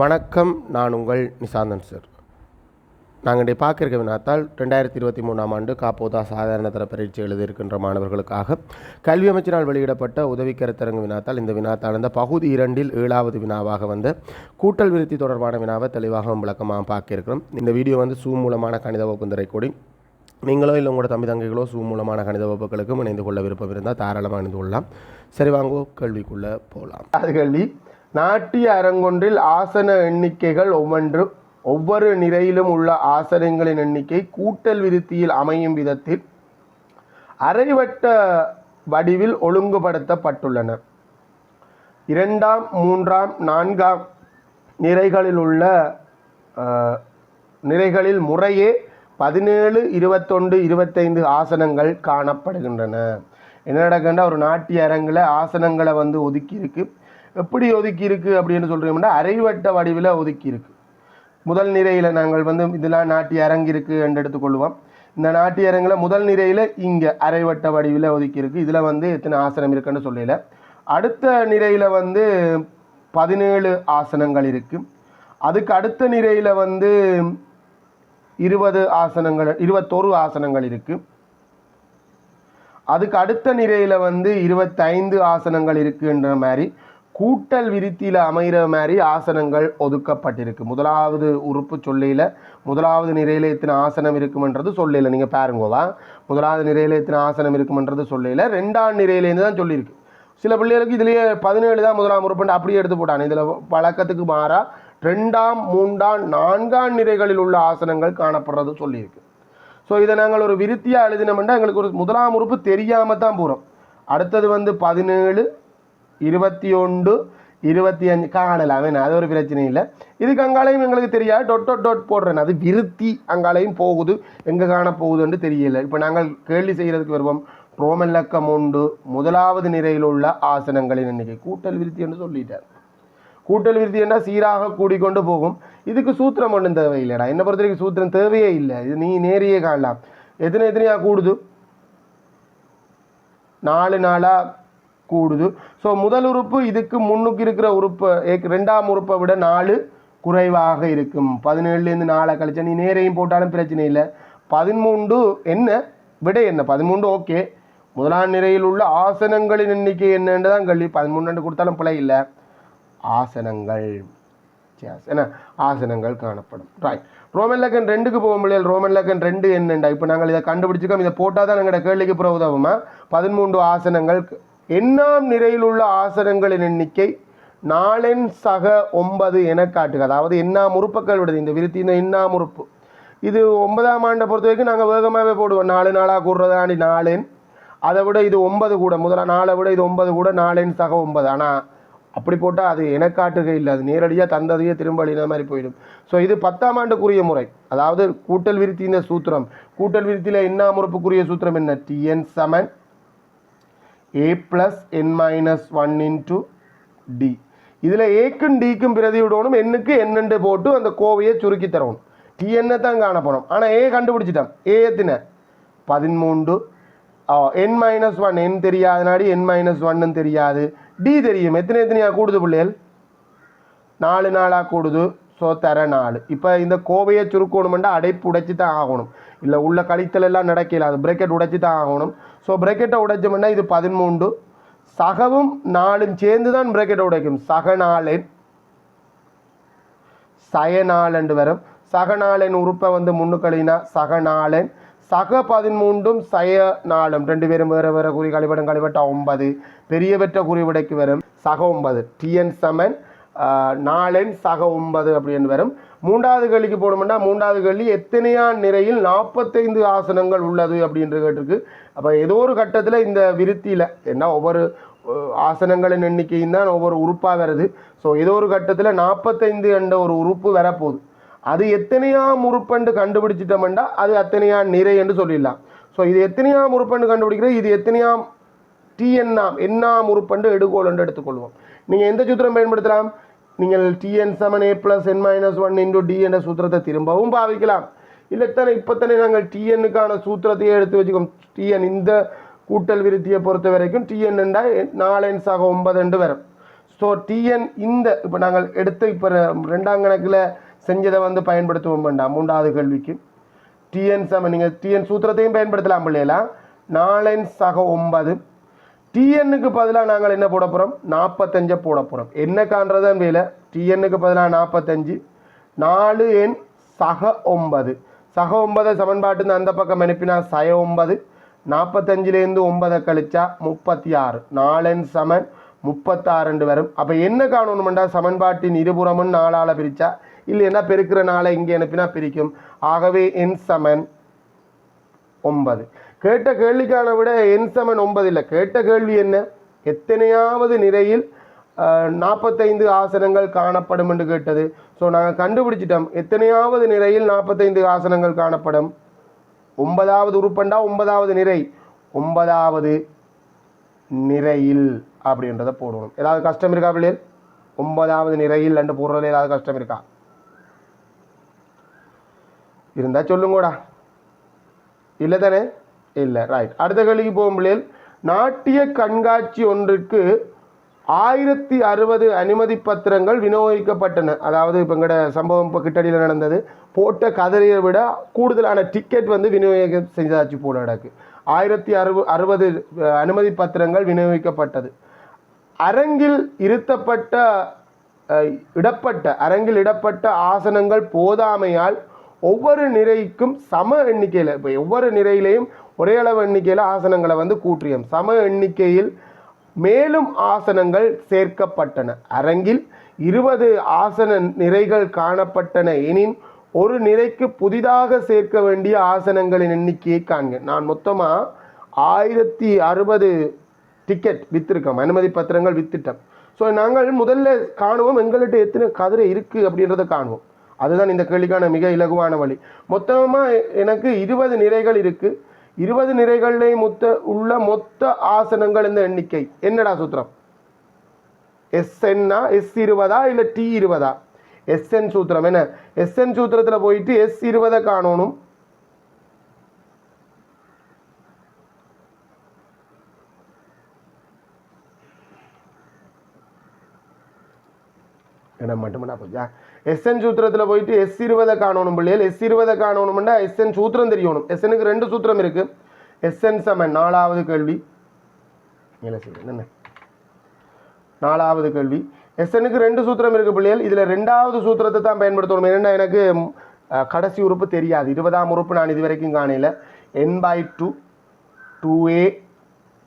வணக்கம் நான் உங்கள் நிசாந்தன் சார் நாங்கள் இன்றைய பார்க்கிருக்க வினாத்தால் ரெண்டாயிரத்தி இருபத்தி மூணாம் ஆண்டு காப்போதா சாதாரண தர பரீட்சை எழுதியிருக்கின்ற மாணவர்களுக்காக கல்வி அமைச்சினால் வெளியிடப்பட்ட உதவி கருத்தரங்கு வினாத்தால் இந்த வினாத்தால் இந்த பகுதி இரண்டில் ஏழாவது வினாவாக வந்த கூட்டல் விருத்தி தொடர்பான வினாவை தெளிவாக விளக்கமாக பார்க்கிருக்கிறோம். இந்த வீடியோ வந்து சூ மூலமான கணித வகுப்பு கூடி நீங்களோ இல்லை உங்களோட தம்பி தங்கைகளோ சூ மூலமான கணித வகுப்புகளுக்கும் இணைந்து கொள்ள விருப்பம் இருந்தால் தாராளமாக இணைந்து கொள்ளலாம். சரி வாங்கோ கேள்விக்குள்ளே போகலாம். அது கேள்வி. நாட்டிய அரங்கொன்றில் ஆசன எண்ணிக்கைகள் ஒவ்வொன்று ஒவ்வொரு நிறையிலும் உள்ள ஆசனங்களின் எண்ணிக்கை கூட்டல் விருத்தியில் அமையும் விதத்தில் அரைவட்ட வடிவில் ஒழுங்குபடுத்தப்பட்டுள்ளன. இரண்டாம் மூன்றாம் நான்காம் நிறைகளில் உள்ள நிறைகளில் முறையே பதினேழு இருபத்தொன்று இருபத்தைந்து ஆசனங்கள் காணப்படுகின்றன. என்ன நடக்குன்னா ஒரு நாட்டிய அரங்கில் ஆசனங்களை வந்து ஒதுக்கியிருக்கு. எப்படி ஒதுக்கி இருக்கு அப்படின்னு சொல்கிறோம்னா அரைவட்ட வடிவில் ஒதுக்கி இருக்கு முதல் நிறையில் நாங்கள் வந்து இதெல்லாம் நாட்டிய அரங்கு இருக்குது என்று எடுத்துக்கொள்வோம். இந்த நாட்டிய அரங்கில் முதல் நிறையில் இங்கே அரைவட்ட வடிவில் ஒதுக்கி இருக்கு இதில் வந்து எத்தனை ஆசனம் இருக்குன்னு சொல்லல. அடுத்த நிறையில் வந்து பதினேழு ஆசனங்கள் இருக்கு. அதுக்கு அடுத்த நிறையில் வந்து இருபது ஆசனங்கள் இருபத்தொரு ஆசனங்கள் இருக்கு. அதுக்கு அடுத்த நிறையில் வந்து இருபத்தைந்து ஆசனங்கள் இருக்குன்ற மாதிரி கூட்டல் விருத்தியில் அமைகிற மாதிரி ஆசனங்கள் ஒதுக்கப்பட்டிருக்கு. முதலாவது உறுப்பு சொல்லையில் முதலாவது நிரையில் எத்தனை ஆசனம் இருக்குமன்றது சொல்லையில் நீங்கள் பாருங்கோவா. முதலாவது நிரையில் எத்தனை ஆசனம் இருக்குமன்றது சொல்லையில் ரெண்டாம் நிறையிலேருந்து தான் சொல்லியிருக்கு. சில பிள்ளைகளுக்கு இதுலேயே பதினேழு தான் முதலாம் உறுப்புண்டு அப்படியே எடுத்து போட்டாங்க இதில் பழக்கத்துக்கு மாறா ரெண்டாம் மூன்றாம் நான்காம் நிறைகளில் உள்ள ஆசனங்கள் காணப்படுறது சொல்லியிருக்கு. ஸோ இதை நாங்கள் ஒரு விருத்தியாக எழுதினோம்னா எங்களுக்கு ஒரு முதலாம் உறுப்பு தெரியாமல் தான் போகிறோம் அடுத்தது வந்து பதினேழு இருபத்தி ஒன்று இருபத்தி அஞ்சு. காணலாம் வேணா அது ஒரு பிரச்சனையும் இல்லை. இதுக்கு அங்காலையும் எங்களுக்கு தெரியாது. டொட் டொட் டொட் போடுறேன். அது விருத்தி அங்காலையும் போகுது. எங்கே காண போகுதுன்னு தெரியல. இப்போ நாங்கள் கேள்வி செய்கிறதுக்கு வருவோம். ரோமன் லக்கம் உண்டு முதலாவது நிலையில் உள்ள ஆசனங்களின் எண்ணிக்கை. கூட்டல் விருத்தி என்று சொல்லிட்டார். கூட்டல் விருத்தி என்றால் சீராக கூடிக்கொண்டு போகும். இதுக்கு சூத்திரம் ஒன்றும் தேவையில்லைடா. என்ன பொறுத்த வரைக்கும் சூத்திரம் தேவையே இல்லை. இது நீ நேரையே காணலாம். எத்தனை எத்தனையாக கூடுது? நாலு நாளாக கூடுது. ஸோ முதல் உறுப்பு இதுக்கு முன்னுக்கு இருக்கிற உறுப்பு ஏக்- ரெண்டாம் உறுப்பை விட நாலு குறைவாக இருக்கும். பதினேழுலேருந்து நாலை கழிச்சா நீ நேரையும் போட்டாலும் பிரச்சனை இல்லை. பதிமூன்று என்ன? விட என்ன? பதிமூன்று ஓகே. முதலாம் நிறையில் உள்ள ஆசனங்களின் எண்ணிக்கை என்னென்று தான் கல்வி பதிமூன்று கொடுத்தாலும் பிழை இல்லை. ஆசனங்கள். என்ன? ஆசனங்கள் காணப்படும். ரைட் ரோமன் லக்கன் ரெண்டுக்கு போக முடியல ரோமன் லக்கன் ரெண்டு என்னண்டா? இப்போ நாங்கள் இதை கண்டுபிடிச்சிக்கோம் இதை போட்டால் தான் எங்களோட கேள்விக்கு பிற உதவுமா? பதிமூன்று ஆசனங்கள் எண்ணாம் நிலையில் உள்ள ஆசனங்களின் எண்ணிக்கை நாலெண் சக ஒன்பது என காட்டுக அதாவது எண்ணாம் உறுப்புகள் விடுது. இந்த விருத்தி இந்த எண்ணாம் உறுப்பு. இது ஒன்பதாம் ஆண்டை பொறுத்த வரைக்கும் நாங்கள் வேகமாகவே போடுவோம். நாலு நாளாக கூடுறதாண்டி நாலெண் அதை விட இது ஒன்பது கூட. முதல்ல நாளை விட இது ஒன்பது கூட நாலெண் சக ஒன்பது. ஆனால் அப்படி போட்டால் அது எனக்காட்டுகை இல்லை. அது நேரடியாக தந்ததையே திரும்ப அழின மாதிரி போயிடும். ஸோ இது பத்தாம் ஆண்டுக்குரிய முறை. அதாவது கூட்டல் விருத்தின சூத்திரம். கூட்டல் விருத்தியில் என்ன முறுப்புக்குரிய சூத்திரம் என்ன? TN Saman a plus n minus one into d இதில் ஏக்கும் டிக்கும் பிரதி விடணும். எண்ணுக்கு என்னென்று போட்டு அந்த கோவையை சுருக்கி தரணும். டி என்ன தான் காணப்படும் ஆனால் ஏ கண்டுபிடிச்சிட்டோம். ஏ எத்தனை? பதிமூன்று. என் மைனஸ் ஒன் என் தெரியாதனாடி என் மைனஸ் ஒன்னு தெரியாது. டி தெரியும். எத்தனை எத்தனையா கூடுது பிள்ளைகள்? நாலு நாளாக கூடுது. ஸோ தர நாலு. இப்போ இந்த கோவையை சுருக்கணுமெண்டா அடைப்பு உடைச்சி தான் ஆகணும். இல்லை உள்ள கழித்தல் எல்லாம் நடக்கல. அது பிரேக்கெட் உடைச்சி தான் ஆகணும். ஸோ பிரேக்கெட்டை உடைச்சோம்னா இது பதிமூன்று. சகவும் நாளும் சேர்ந்து தான் பிரேக்கெட்டை உடைக்கும். சக சயநாளன்று வரும். சகநாளன் உறுப்பை வந்து முன்னுக்களினா சகநாளன். சக பதிமூன்றும் சய நாளும் ரெண்டு பேரும் வேறு வேறு குறி கழிவிடம் கழிவட்ட ஒன்பது. பெரியவற்ற குறிவிடைக்கு வரும். சக ஒன்பது. டிஎன் சமன் ஆஹ், சக ஒன்பது அப்படின்னு வரும். மூன்றாவது கேள்விக்கு போனோம்னா மூன்றாவது கேள்வி எத்தனையா நிறையில் நாற்பத்தைந்து ஆசனங்கள் உள்ளது அப்படின்ற கேட்டிருக்கு. அப்போ ஏதோ ஒரு கட்டத்தில் இந்த விருத்தியில் என்ன ஒவ்வொரு ஆசனங்களின் எண்ணிக்கையும் தான் ஒவ்வொரு உறுப்பாக வருது. ஸோ ஏதோ ஒரு கட்டத்தில் நாற்பத்தைந்து என்ற ஒரு உறுப்பு வரப்போகுது. அது எத்தனையாம் உறுப்பண்டு கண்டுபிடிச்சிட்டோம்னா அது அத்தனையாம் நிறை என்று சொல்லிடலாம். ஸோ இது எத்தனையாம் உறுப்பண்டு கண்டுபிடிக்கிறது இது எத்தனையாம் டிஎன்னாம் என்னாம் எண்ணாம் உறுப்பண்டு எடுகோல் என்று எடுத்துக்கொள்வோம். நீங்கள் எந்த சூத்திரம் பயன்படுத்தலாம்? நீங்கள் t n seven a plus n minus one into d என்ற சூத்திரத்தை திரும்பவும் பாவிக்கலாம். இல்லைத்தானே இப்போத்தானே நாங்கள் டிஎன்னுக்கான சூத்திரத்தையே எடுத்து வச்சுக்கோம். டிஎன் இந்த கூட்டல் விருத்தியை பொறுத்த வரைக்கும் டிஎன் என்றால் நாலு சக ஒன்பது என்று வரும். ஸோ டிஎன் இந்த இப்போ நாங்கள் எடுத்து இப்போ ரெண்டாம் கணக்கில் செஞ்சதை வந்து பயன்படுத்துவோம் வேண்டாம். மூன்றாவது கேள்விக்கு. டிஎன் செவன் நீங்கள் டிஎன் சூத்திரத்தையும் பயன்படுத்தலாம் பிள்ளைகளா? நாலன் சக ஒன்பது. டிஎன்னுக்கு பதிலாக நாங்கள் என்ன போட போகிறோம் நாற்பத்தஞ்சை போட போகிறோம் என்ன காண்றதான் வேலை டிஎன்னுக்கு பதிலாக நாற்பத்தஞ்சு நாலு எண் சக ஒன்பது. சக ஒன்பதை சமன்பாட்டுன்னு அந்த பக்கம் அனுப்பினா சய ஒன்பது. நாற்பத்தஞ்சிலேருந்து ஒன்பதை கழிச்சா முப்பத்தி ஆறு நாலன் சமன் முப்பத்தாறு வரும். அப்போ என்ன காணணுமெண்டா? சமன்பாட்டின் இருபுறமும் நாலால் பிரித்தா இல்லைன்னா பெருக்கிற நாளை இங்கே அனுப்பினா பிரிக்கும். ஆகவே என் சமன் ஒன்பது. கேட்ட கேள்விக்கான விட என் சமன் ஒன்பது இல்லை. கேட்ட கேள்வி என்ன? எத்தனையாவது நிறையில் நாற்பத்தைந்து ஆசனங்கள் காணப்படும் என்று கேட்டது. ஸோ நாங்கள் கண்டுபிடிச்சிட்டோம். எத்தனையாவது நிறையில் நாற்பத்தைந்து ஆசனங்கள் காணப்படும்? ஒன்பதாவது உறுப்பண்டா ஒன்பதாவது நிறை? ஒன்பதாவது நிறையில் அப்படின்றத போடணும். ஏதாவது கஷ்டம் இருக்கா பிள்ளைகள் ஒன்பதாவது நிறையில் ரெண்டு போடுறதுல ஏதாவது கஷ்டம் இருக்கா? இருந்தால் சொல்லுங்கோடா. இல்லை தானே? இல்லை ரைட் அடுத்த கேள்விக்கு போகும் பிள்ளைகள். நாட்டிய கண்காட்சி ஒன்றுக்கு ஆயிரத்தி அறுபது அனுமதி பத்திரங்கள் விநியோகிக்கப்பட்டன. அதாவது இப்போ எங்கட சம்பவம் இப்போ கிட்டடியில் நடந்தது. போட்ட கதறியை விட கூடுதலான டிக்கெட் வந்து விநியோகம் செஞ்சதாச்சு போல கிடக்கு. ஆயிரத்தி அறுப அறுபது அனுமதி பத்திரங்கள் விநியோகிக்கப்பட்டது. அரங்கில் இருத்தப்பட்ட இடப்பட்ட அரங்கில் இடப்பட்ட ஆசனங்கள் போதாமையால் ஒவ்வொரு நிறைக்கும் சம எண்ணிக்கையில் இப்போ ஒவ்வொரு நிறையிலையும் ஒரே அளவு எண்ணிக்கையில் ஆசனங்களை வந்து கூற்றியம். சம எண்ணிக்கையில் மேலும் ஆசனங்கள் சேர்க்கப்பட்டன. அரங்கில் இருபது ஆசன நிறைகள் காணப்பட்டன. எனின் ஒரு நிறைக்கு புதிதாக சேர்க்க வேண்டிய ஆசனங்களின் எண்ணிக்கையை காண்க. நான் மொத்தமாக ஆயிரத்தி அறுபது டிக்கெட் வித்திருக்கோம் அனுமதி பத்திரங்கள் வித்துட்டோம் ஸோ நாங்கள் முதல்ல காணுவோம் எங்கள்கிட்ட எத்தனை கதிரை இருக்குது அப்படின்றத காணுவோம். அதுதான் இந்த கேள்விக்கான மிக இலகுவான வழி. மொத்தமாக எனக்கு இருபது நிறைகள் இருக்குது இருபது நிறைகளை மொத்த உள்ள மொத்த ஆசனங்கள் இந்த எண்ணிக்கை. என்னடா சூத்திரம்? எஸ்என்னா எஸ் இருபதா? இல்லை டி இருபதா? எஸ்என் சூத்திரம். என்ன? எஸ்என் சூத்திரத்தில் போயிட்டு எஸ் இருபதை காணணும். இடம் மட்டும்டா போச்சா எஸ்என் சூத்திரத்தில் போயிட்டு எஸ் இருபதை காணணும் பிள்ளைகள். எஸ் இருபதை காணணும்னா எஸ்என் சூத்திரம் தெரியணும். எஸ்எனுக்கு ரெண்டு சூத்திரம் இருக்கு. எஸ்என் சமன் நாலாவது கேள்வி. இல்லை சரி என்ன? நாலாவது கேள்வி. எஸ்எனுக்கு ரெண்டு சூத்திரம் இருக்கு பிள்ளைகள். இதில் ரெண்டாவது சூத்திரத்தை தான் பயன்படுத்தணும். என்னென்னா எனக்கு கடைசி உறுப்பு தெரியாது. இருபதாம் உறுப்பு நான் இது வரைக்கும் காணையில் n by two two a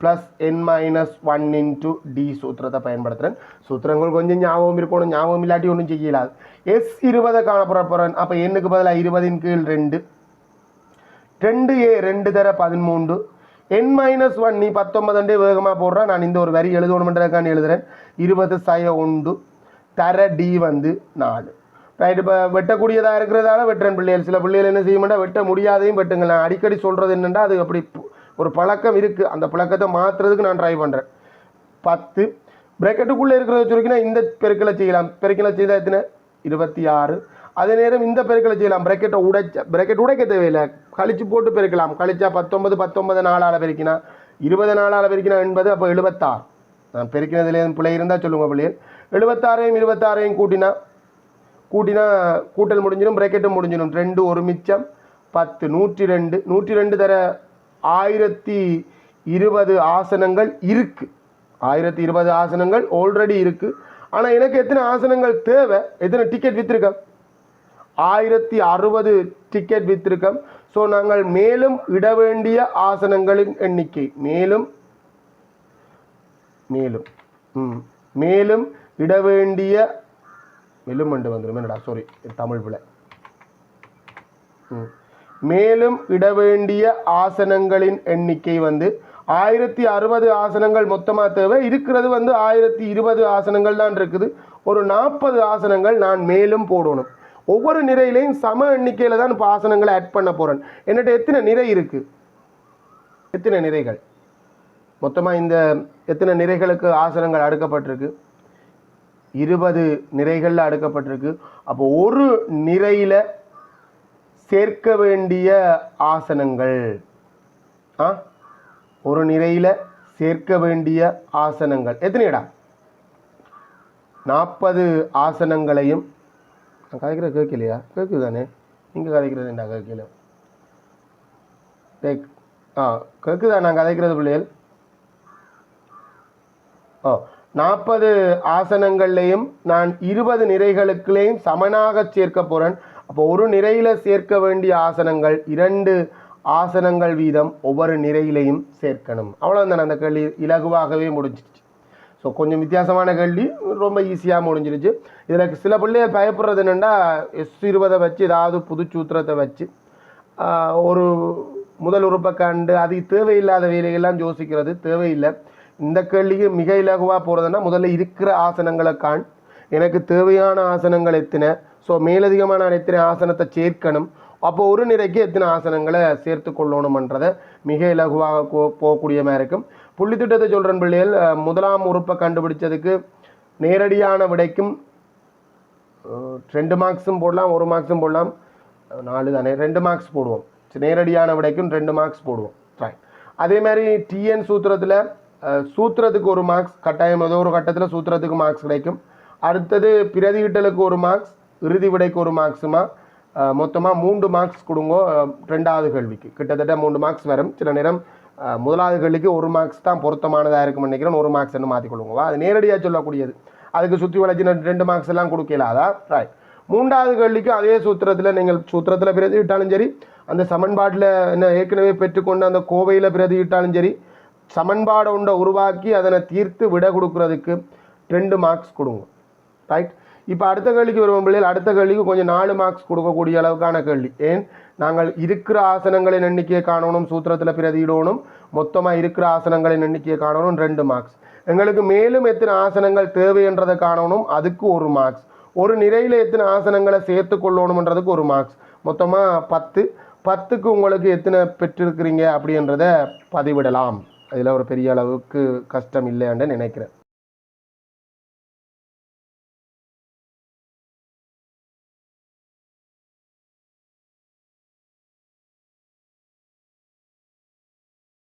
plus n minus one into d சூத்திரத்தை பயன்படுத்துகிறேன் சூத்திரங்கள் கொஞ்சம் ஞாபகம் இருக்கணும். ஞாபகம் இல்லாட்டி ஒன்றும் செய்யலாது எஸ் இருபதை காணப்பட போகிறேன் அப்போ எண்ணுக்கு பதிலாக இருபதின் கீழ் ரெண்டு. ரெண்டு ஏ ரெண்டு தர பதிமூன்று. என் மைனஸ் ஒன் நீ பத்தொன்பதுண்டே வேகமாக போடுறேன் நான் இந்த ஒரு வரி எழுதணுன்றதுக்காண்டி எழுதுகிறேன் இருபது சய ஒன்று தர டி வந்து நாலு. ரைட் இப்போ வெட்டக்கூடியதாக இருக்கிறதால வெட்டுறேன் பிள்ளைகள். சில பிள்ளைகள் என்ன செய்ய மாட்டா வெட்ட முடியாதையும் வெட்டுங்க நான் அடிக்கடி சொல்கிறது என்னென்னா அது அப்படி ஒரு பழக்கம் இருக்குது அந்த பழக்கத்தை மாற்றுறதுக்கு நான் ட்ரை பண்ணுறேன் பத்து ப்ராக்கெட்டுக்குள்ளே இருக்கிறத சுருக்கினா இந்த பெருக்கலை செய்யலாம். பெருக்கலை செய்தால் எத்தனை? இருபத்தி ஆறு. அதே நேரம் இந்த பெருக்கலை செய்யலாம். ப்ராக்கெட்டை உடைச்ச ப்ராக்கெட் உடைக்க தேவையில்லை. கழிச்சு போட்டு பெருக்கலாம். கழிச்சா பத்தொன்பது பத்தொன்பது நாளால் பெருக்கினா இருபது நாளால் பெருக்கினா எண்பது அப்போ எழுபத்தாறு. நான் பெருக்கினதுல பிள்ளை இருந்தால் சொல்லுங்கள் பிள்ளைகள் எழுபத்தாறையும் இருபத்தாறையும் கூட்டினா கூட்டினா கூட்டல் முடிஞ்சிடும் ப்ராக்கெட்டும் முடிஞ்சிடும். ரெண்டு ஒரு மிச்சம் பத்து. நூற்றி ரெண்டு நூற்றி ரெண்டு தர ஆயிரத்தி இருபது ஆசனங்கள் இருக்குது ஆயிரத்தி இருபது ஆசனங்கள் ஆல்ரெடி இருக்குது ஆனால் எனக்கு எத்தனை ஆசனங்கள் தேவை? எத்தனை டிக்கெட் வித்திருக்கேன்? ஆயிரத்தி அறுபது டிக்கெட் விற்றுருக்கோம் ஸோ நாங்கள் மேலும் இட வேண்டிய ஆசனங்களின் எண்ணிக்கை. மேலும் மேலும் ம் மேலும் இட வேண்டிய மேலும் மண்டு வந்துடும் என்னடா சாரி தமிழ் பிள்ளை ம். மேலும் இட வேண்டிய ஆசனங்களின் எண்ணிக்கை வந்து ஆயிரத்தி அறுபது ஆசனங்கள் மொத்தமாக தேவை. இருக்கிறது வந்து ஆயிரத்தி இருபது ஆசனங்கள் தான் இருக்குது. ஒரு நாற்பது ஆசனங்கள் நான் மேலும் போடணும். ஒவ்வொரு நிறையிலையும் சம எண்ணிக்கையில் தான் இப்போ ஆசனங்களை ஆட் பண்ண போகிறேன் என்னட்ட எத்தனை நிறை இருக்குது எத்தனை நிறைகள்? மொத்தமாக இந்த எத்தனை நிறைகளுக்கு ஆசனங்கள் அடுக்கப்பட்டிருக்கு? இருபது நிறைகளில் அடுக்கப்பட்டிருக்கு. அப்போ ஒரு நிறையில் சேர்க்க வேண்டிய ஆசனங்கள். ஆ? ஒரு நிறையில் சேர்க்க வேண்டிய ஆசனங்கள். எத்தனை இடம் நாற்பது ஆசனங்களையும். நான் கதைக்கிற கேட்கலையா? கேட்குது தானே நீங்கள் கதைக்கிறது என்ன கேட்கல. கேக் ஆ கேட்குதா? நான் கதைக்கிறது பிள்ளைகள்? ஓ நாற்பது ஆசனங்கள்லையும் நான் இருபது நிறைகளுக்குள்ளேயும் சமனாக சேர்க்க போகிறேன் அப்போ ஒரு நிறையில் சேர்க்க வேண்டிய ஆசனங்கள் இரண்டு ஆசனங்கள் வீதம் ஒவ்வொரு நிறையிலையும் சேர்க்கணும். அவ்வளோதான் அந்த கேள்வி இலகுவாகவே முடிஞ்சிடுச்சு. ஸோ கொஞ்சம் வித்தியாசமான கேள்வி ரொம்ப ஈஸியாக முடிஞ்சிருச்சு இதில் சில பிள்ளைய பயப்படுறது என்னென்னா எஸ் இருபதை வச்சு ஏதாவது புது சூத்திரத்தை வச்சு ஒரு முதல் உறுப்பை கண்டு அது தேவையில்லாத வேலையெல்லாம் யோசிக்கிறது தேவையில்லை. இந்த கேள்விக்கு மிக இலகுவாக போகிறதுன்னா முதல்ல இருக்கிற ஆசனங்களை காண். எனக்கு தேவையான ஆசனங்கள் எத்தனை? ஸோ மேலதிகமான நான் எத்தனை ஆசனத்தை சேர்க்கணும். அப்போ ஒரு நிறைக்கு எத்தனை ஆசனங்களை சேர்த்து கொள்ளணுமன்றதை மிக இலகுவாக போ- போகக்கூடிய மாதிரி இருக்கும். புள்ளித்திட்டத்தை சொல்கிறேன் பிள்ளைகள். முதலாம் உறுப்பை கண்டுபிடிச்சதுக்கு நேரடியான விடைக்கும் ரெண்டு மார்க்ஸும் போடலாம் ஒரு மார்க்ஸும் போடலாம். நாலு தானே ரெண்டு மார்க்ஸ் போடுவோம். நேரடியான விடைக்கும் ரெண்டு மார்க்ஸ் போடுவோம். ரைட் அதே மாதிரி டிஎன் சூத்திரத்தில் சூத்திரத்துக்கு ஒரு மார்க்ஸ் கட்டாயம் ஏதோ ஒரு கட்டத்தில் சூத்திரத்துக்கு மார்க்ஸ் கிடைக்கும். அடுத்தது பிரதிகிட்டலுக்கு ஒரு மார்க்ஸ் இறுதி விடைக்கு ஒரு மார்க்ஸுமா மொத்தமாக மூன்று மார்க்ஸ் கொடுங்கோ ரெண்டாவது கேள்விக்கு. கிட்டத்தட்ட மூன்று மார்க்ஸ் வரும். சில நேரம் முதலாவது கேள்விக்கு ஒரு மார்க்ஸ் தான் பொருத்தமானதாக இருக்கும்னு நினைக்கிறேன். ஒரு மார்க்ஸ் என்ன மாற்றிக்கொள்ளுங்க அது நேரடியாக சொல்லக்கூடியது. அதுக்கு சுற்றி வளைச்சு ரெண்டு மார்க்ஸ் எல்லாம் கொடுக்கலாதா ரைட் மூன்றாவது கேள்விக்கும் அதே சூத்திரத்தில் நீங்கள் சூத்திரத்தில் பிரதிவிட்டாலும் சரி அந்த சமன்பாட்டில் என்ன ஏற்கனவே பெற்றுக்கொண்ட அந்த கோவையில் பிரதிவிட்டாலும் சரி சமன்பாடை ஒன்றை உருவாக்கி அதனை தீர்த்து விட கொடுக்கறதுக்கு ரெண்டு மார்க்ஸ் கொடுங்க. ரைட் இப்போ அடுத்த கேள்விக்கு வருவோம் பிள்ளைகள். அடுத்த கேள்விக்கு கொஞ்சம் நாலு மார்க்ஸ் கொடுக்கக்கூடிய அளவுக்கான கேள்வி. ஏன்? நாங்கள் இருக்கிற ஆசனங்களின் எண்ணிக்கையை காணணும் சூத்திரத்தில் பிரதியிடணும். மொத்தமாக இருக்கிற ஆசனங்களின் எண்ணிக்கையை காணணும் ரெண்டு மார்க்ஸ் எங்களுக்கு மேலும் எத்தனை ஆசனங்கள் தேவை என்றதை காணணும் அதுக்கு ஒரு மார்க்ஸ் ஒரு நிறையில் எத்தனை ஆசனங்களை சேர்த்து கொள்ளணுன்றதுக்கு ஒரு மார்க்ஸ் மொத்தமாக பத்து. பத்துக்கு உங்களுக்கு எத்தனை பெற்றிருக்கிறீங்க அப்படின்றத பதிவிடலாம். அதில் ஒரு பெரிய அளவுக்கு கஷ்டம் இல்லைன்னு நினைக்கிறேன்.